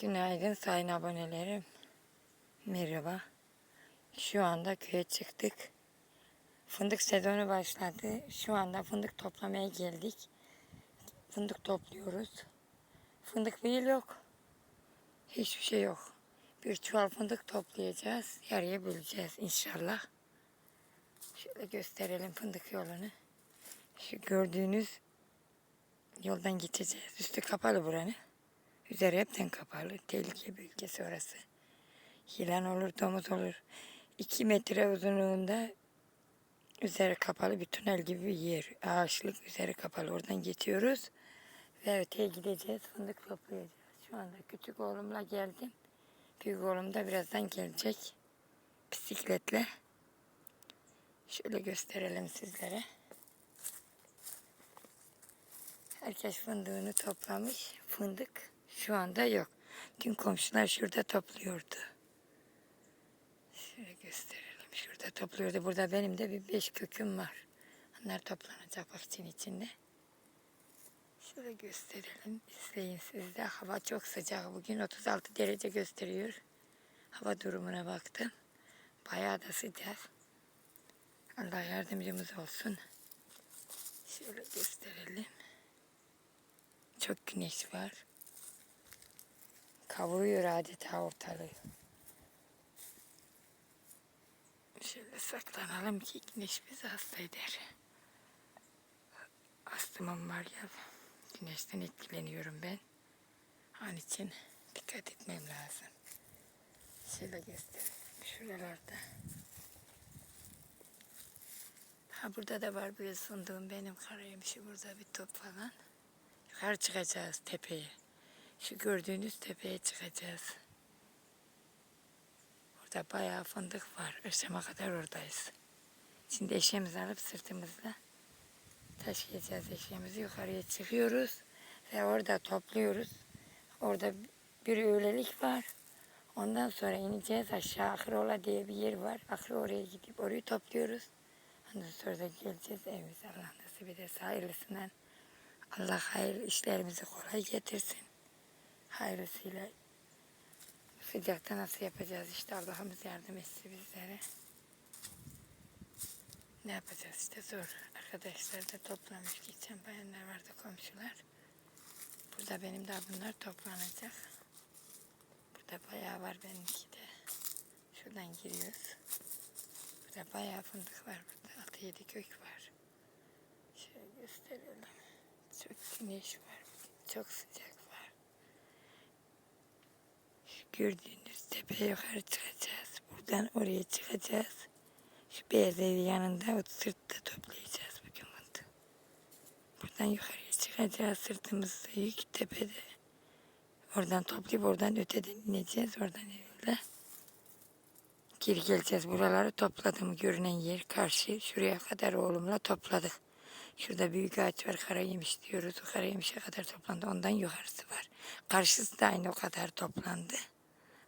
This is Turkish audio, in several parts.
Günaydın sayın abonelerim. Merhaba. Şu anda köye çıktık. Fındık sezonu başladı. Şu anda fındık toplamaya geldik. Fındık topluyoruz. Fındık yıl yok. Hiçbir şey yok. Bir çuval fındık toplayacağız. Yarıya böleceğiz inşallah. Şöyle gösterelim fındık yolunu. Şu gördüğünüz yoldan geçeceğiz. Üstü kapalı buranın. Üzeri hepten kapalı. Tehlike bölgesi orası. Yılan olur, domuz olur. İki metre uzunluğunda üzeri kapalı bir tünel gibi bir yer. Ağaçlık üzeri kapalı. Oradan geçiyoruz. Ve öteye gideceğiz. Fındık toplayacağız. Şu anda küçük oğlumla geldim. Büyük oğlum da birazdan gelecek. Bisikletle. Şöyle gösterelim sizlere. Herkes fındığını toplamış. Fındık şu anda yok. Dün komşular şurada topluyordu. Şöyle gösterelim. Şurada topluyordu. Burada benim de bir beş köküm var. Onlar toplanacak bahçenin içinde. Şöyle gösterelim. İzleyin siz de. Hava çok sıcak. Bugün 36 derece gösteriyor. Hava durumuna baktım. Bayağı da sıcak. Allah yardımcımız olsun. Şöyle gösterelim. Çok güneş var. Kavuruyor adeta ortalığı. Şöyle saklanalım ki güneş bizi hasta eder. Astımım var ya. Güneşten etkileniyorum ben. Onun için dikkat etmem lazım. Şöyle göstereyim. Şuralarda. Ha burada da var bir fındığım benim karaymışı burada bir top falan. Yukarı çıkacağız tepeye. Şu gördüğünüz tepeye çıkacağız. Burada bayağı fındık var. Akşama kadar oradayız. Şimdi eşeğimizi alıp sırtımızda taşıyacağız eşeğimizi. Yukarıya çıkıyoruz ve orada topluyoruz. Orada bir öğlelik var. Ondan sonra ineceğiz aşağı Akrola diye bir yer var. Akro oraya gidip orayı topluyoruz. Ondan sonra da geleceğiz evimize Allah nasip ederse hayırlısından. Allah hayır işlerimizi kolay getirsin. Hayırlısıyla sıcakta nasıl yapacağız işte Allah'ımız yardım etsin bizlere. Ne yapacağız işte zor. Arkadaşlar da toplamış geçen bayanlar vardı komşular. Burada benim daha bunlar toplanacak. Burada bayağı var benimki de. Şuradan giriyoruz. Burada bayağı fındık var burada. 6-7 kök var. Şöyle gösterelim. Çok güneş var. Çok sıcak var. Şu gördüğünüz tepeye yukarı çıkacağız. Buradan oraya çıkacağız. Şu beyaz evin yanında o sırtta toplayacağız bugün fındığı. Buradan yukarıya çıkacağız. Sırtımızda yük tepede. Oradan toplayıp oradan öteden ineceğiz. Oradan öyle. Geri geleceğiz. Buraları topladım. Görünen yer karşı. Şuraya kadar oğlumla topladık. Şurada büyük ağaç var. Kara yemiş diyoruz. O kara yemişe kadar toplandı. Ondan yukarısı var. Karşısı da aynı o kadar toplandı.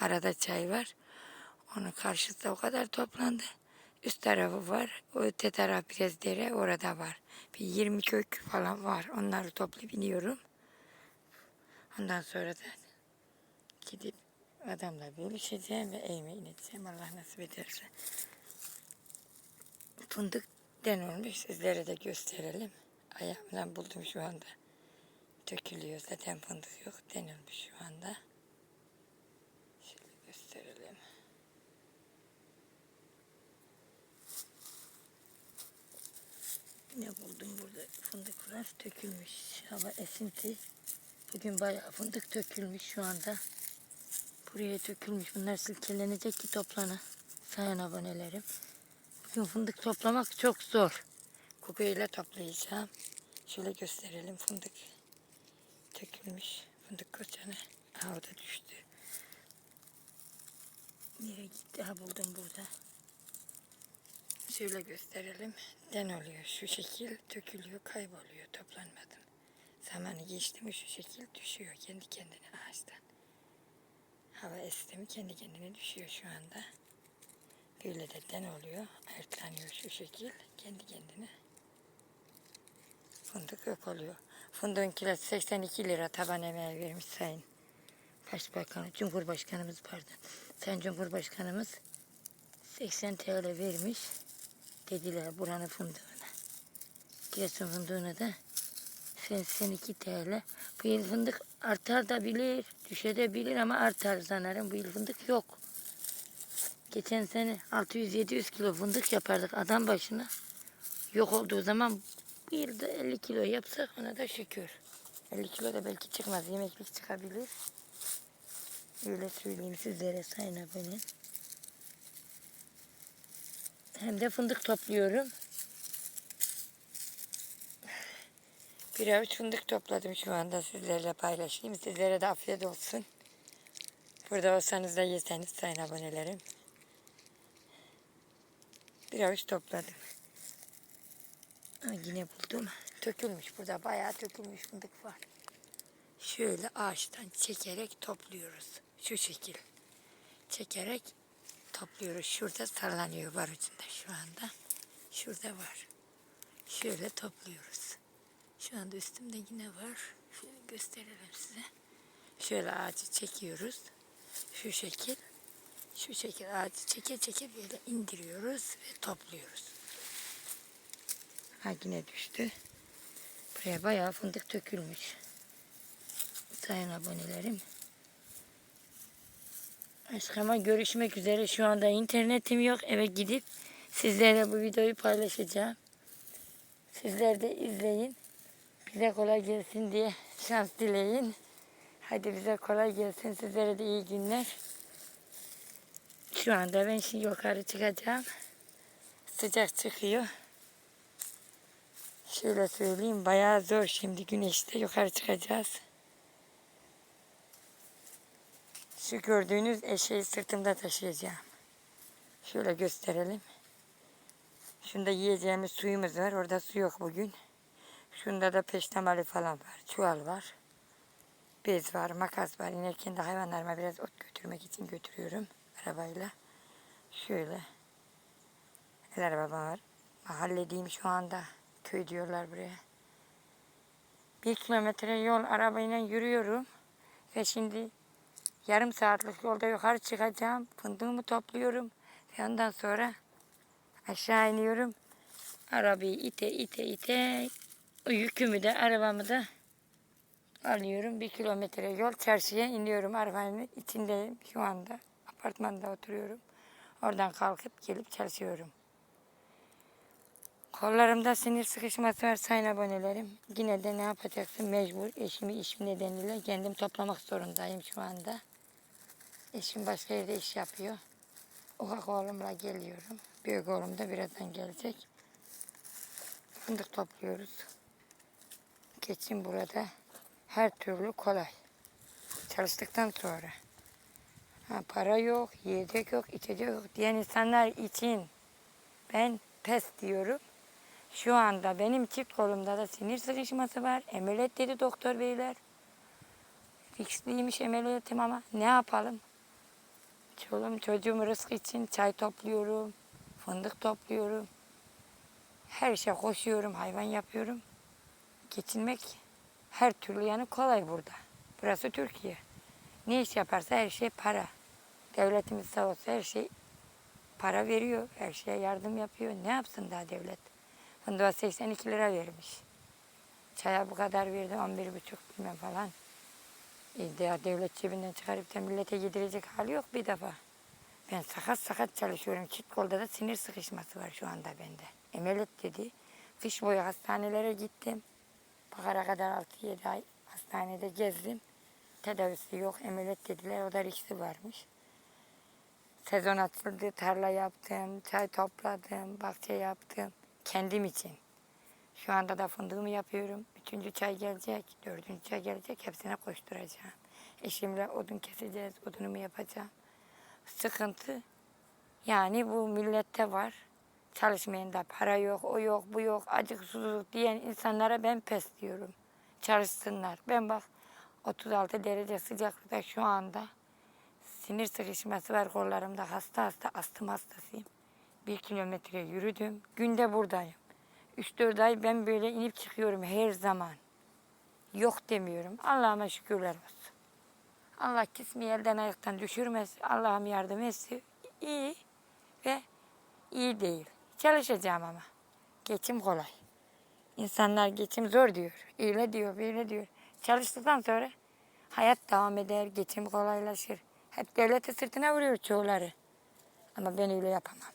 Arada çay var. Onun karşısı da o kadar toplandı. Üst tarafı var. O öte taraf biraz dere. Orada var. Bir 20 kök falan var. Onları toplayıp iniyorum. Ondan sonra da gidip adamla bölüşeceğim ve evime ineceğim. Allah nasip ederse. Fındık den olmuş. Sizlere de gösterelim. Ayağımdan buldum şu anda. Dökülüyor. Zaten fındık yok. Den olmuş şu anda. Şöyle gösterelim. Ne buldum burada? Fındık var. Dökülmüş. Hava esinti. Bugün bayağı fındık dökülmüş şu anda. Buraya dökülmüş. Bunlar silkelenecek ki toplana. Sayın abonelerim. Bugün fındık toplamak çok zor. Kukuyla toplayacağım. Şöyle gösterelim fındık. Dökülmüş. Fındık koçanı. Ha o da düştü. Nereye gitti? Ha buldum burada. Şöyle gösterelim. Den oluyor. Şu şekil dökülüyor, kayboluyor. Toplanmadım. Zamanı geçti mi şu şekil düşüyor kendi kendine ağaçtan. Hava esti mi kendi kendine düşüyor şu anda. Böyle de den oluyor. Ayırtlanıyor şu şekil. Kendi kendine. Fındık yok oluyor. Fındığın kilosu 82 lira taban emeği vermiş sayın. Başbakanı, Cumhurbaşkanımız pardon. Sayın Cumhurbaşkanımız 80 TL vermiş. Dediler buranın fındığına. Giresun fındığına da 82 TL. Bu yıl fındık artar da bilir, düşe de bilir ama artar sanırım. Bu yıl fındık yok. Geçen sene 600-700 kilo fındık yapardık adam başına. Yok olduğu zaman bu yılda 50 kilo yapsak ona da şükür. 50 kilo da belki çıkmaz. Yemeklik çıkabilir. Öyle söyleyeyim sizlere sayın abone. Hem de fındık topluyorum. Bir avuç fındık topladım şu anda sizlerle paylaşayım. Sizlere de afiyet olsun. Burada olsanız da yeseniz sayın abonelerim. Bir avuç topladım. Ha, yine buldum. Tökülmüş burada bayağı tökülmüş fındık var. Şöyle ağaçtan çekerek topluyoruz. Şu şekil. Çekerek topluyoruz. Şurada sallanıyor var ucunda şu anda. Şurada var. Şöyle topluyoruz. Şu anda üstümde yine var. Şöyle gösterelim size. Şöyle ağacı çekiyoruz. Şu şekil. Şu şekil ağacı çeke çeke böyle indiriyoruz ve topluyoruz. Ha yine düştü. Buraya bayağı fındık dökülmüş. Sayın abonelerim. Aşkıma görüşmek üzere. Şu anda internetim yok. Eve gidip sizlerle bu videoyu paylaşacağım. Sizler de izleyin. Bize kolay gelsin diye şans dileyin. Hadi bize kolay gelsin. Sizlere de iyi günler. Şu anda ben şimdi yukarı çıkacağım. Sıcak çıkıyor. Şöyle söyleyeyim bayağı zor şimdi güneşte yukarı çıkacağız. Şu gördüğünüz eşeği sırtımda taşıyacağım. Şöyle gösterelim. Şunda yiyeceğimiz suyumuz var. Orada su yok bugün. Şunda da peştemali falan var. Çuval var. Bez var, makas var. İnerken de hayvanlarıma biraz ot götürmek için götürüyorum arabayla. Şöyle. El araba var. Mahalledeyim şu anda. Köy diyorlar buraya. Bir kilometre yol arabayla yürüyorum. Ve şimdi yarım saatlik yolda yukarı çıkacağım. Fındığımı topluyorum. Ve ondan sonra aşağı iniyorum. Arabayı ite ite ite yükümü de arabamı da alıyorum. Bir kilometre yol çarşıya iniyorum. Arabanın içindeyim şu anda. Apartmanda oturuyorum. Oradan kalkıp gelip çalışıyorum. Kollarımda sinir sıkışması var sayın abonelerim. Yine de ne yapacaksın mecbur. Eşimi işim nedeniyle kendim toplamak zorundayım şu anda. Eşim başka yerde iş yapıyor. Ufak oğlumla geliyorum. Büyük oğlum da birazdan gelecek. Fındık topluyoruz. Geçim burada her türlü kolay. Çalıştıktan sonra. Ha, para yok, yiyecek yok, içecek yok diyen insanlar için ben pes diyorum. Şu anda benim çift kolumda da sinir sıkışması var. Ameliyat dedi doktor beyler. Riskliymiş ameliyatım ama ne yapalım? Çoluğum çocuğum rızkı için çay topluyorum. Fındık topluyorum. Her şey koşuyorum, hayvan yapıyorum. Geçinmek her türlü yani kolay burada. Burası Türkiye. Ne iş yaparsa her şey para. Devletimiz sağ olsa her şey para veriyor. Her şeye yardım yapıyor. Ne yapsın daha devlet? Fındığa 82 lira vermiş. Çaya bu kadar verdi 11 buçuk bilmem falan. E, de- devlet cebinden çıkarıp da millete yedirecek hali yok bir defa. Ben sakat sakat çalışıyorum. Çift kolda da sinir sıkışması var şu anda bende. Emelet dedi. Kış boyu hastanelere gittim. Bakara kadar 6-7 ay hastanede gezdim. Tedavisi yok. Emelet dediler. O da riski varmış. Sezon açıldı. Tarla yaptım. Çay topladım. Bahçe yaptım. Kendim için. Şu anda da fındığımı yapıyorum. Üçüncü çay gelecek. Dördüncü çay gelecek. Hepsine koşturacağım. Eşimle odun keseceğiz. Odunumu yapacağım. Sıkıntı yani bu millette var. Çalışmayan da para yok, o yok, bu yok, acık susuzluk diyen insanlara ben pes diyorum. Çalışsınlar. Ben bak 36 derece sıcaklıkta şu anda sinir sıkışması var kollarımda. Hasta hasta astım hastasıyım. Bir kilometre yürüdüm. Günde buradayım. 3-4 ay ben böyle inip çıkıyorum her zaman. Yok demiyorum. Allah'ıma şükürler olsun. Allah kismi elden ayaktan düşürmez. Allah'ım yardım etsin. İyi ve iyi değil. Çalışacağım ama. Geçim kolay. İnsanlar geçim zor diyor. Öyle diyor, böyle diyor. Çalıştıktan sonra hayat devam eder, geçim kolaylaşır. Hep devlete sırtına vuruyor çoğuları. Ama ben öyle yapamam.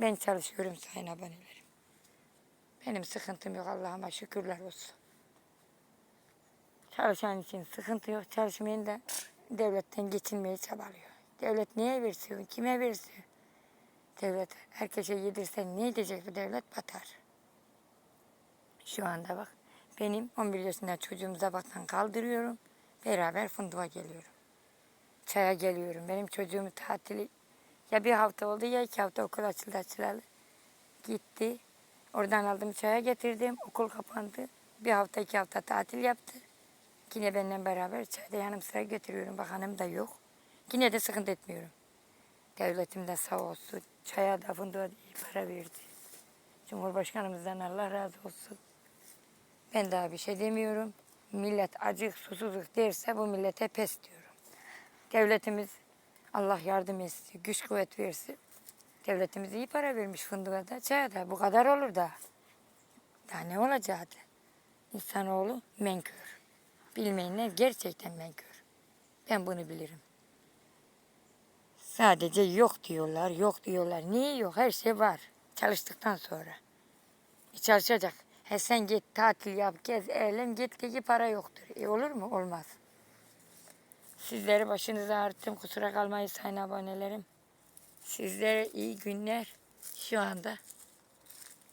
Ben çalışıyorum sayın abonelerim. Benim sıkıntım yok Allah'ıma şükürler olsun. Çalışan için sıkıntı yok. Çalışmayan da devletten geçinmeye çabalıyor. Devlet niye versin? Kime versin? Devlet herkese yedirse ne edecek bu devlet batar. Şu anda bak benim 11 yaşında çocuğumuza baktan kaldırıyorum. Beraber fındığa geliyorum. Çaya geliyorum. Benim çocuğum tatili ya bir hafta oldu ya iki hafta okul açıldı açılalı. Gitti. Oradan aldım çaya getirdim. Okul kapandı. Bir hafta iki hafta tatil yaptı. Yine benimle beraber çayda yanım sıra götürüyorum. Bak hanım da yok. Yine de sıkıntı etmiyorum. Devletim de sağ olsun. Çaya da fındığa da iyi para verdi. Cumhurbaşkanımızdan Allah razı olsun. Ben daha bir şey demiyorum. Millet acık susuzluk derse bu millete pes diyorum. Devletimiz Allah yardım etsin, güç kuvvet versin. Devletimiz iyi para vermiş fındığa da, çaya da. Bu kadar olur da. Daha ne olacaktı? İnsanoğlu menkör. Bilmeyenler gerçekten menkör. Ben bunu bilirim. Sadece yok diyorlar, yok diyorlar. Niye yok? Her şey var. Çalıştıktan sonra. E çalışacak. He sen git tatil yap, gez, eğlen, git ki para yoktur. E olur mu? Olmaz. Sizleri başınıza ağrıttım. Kusura kalmayın sayın abonelerim. Sizlere iyi günler. Şu anda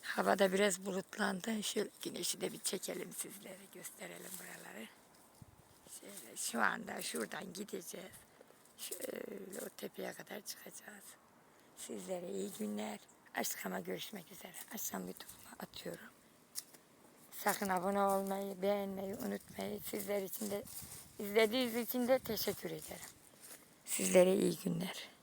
havada biraz bulutlandı. Şöyle güneşi de bir çekelim sizlere. Gösterelim buraları. Şöyle şu anda şuradan gideceğiz. Şöyle o tepeye kadar çıkacağız. Sizlere iyi günler. Aşkama görüşmek üzere. Akşam YouTube'uma atıyorum. Sakın abone olmayı, beğenmeyi unutmayın. Sizler için de izlediğiniz için de teşekkür ederim. Sizlere iyi günler.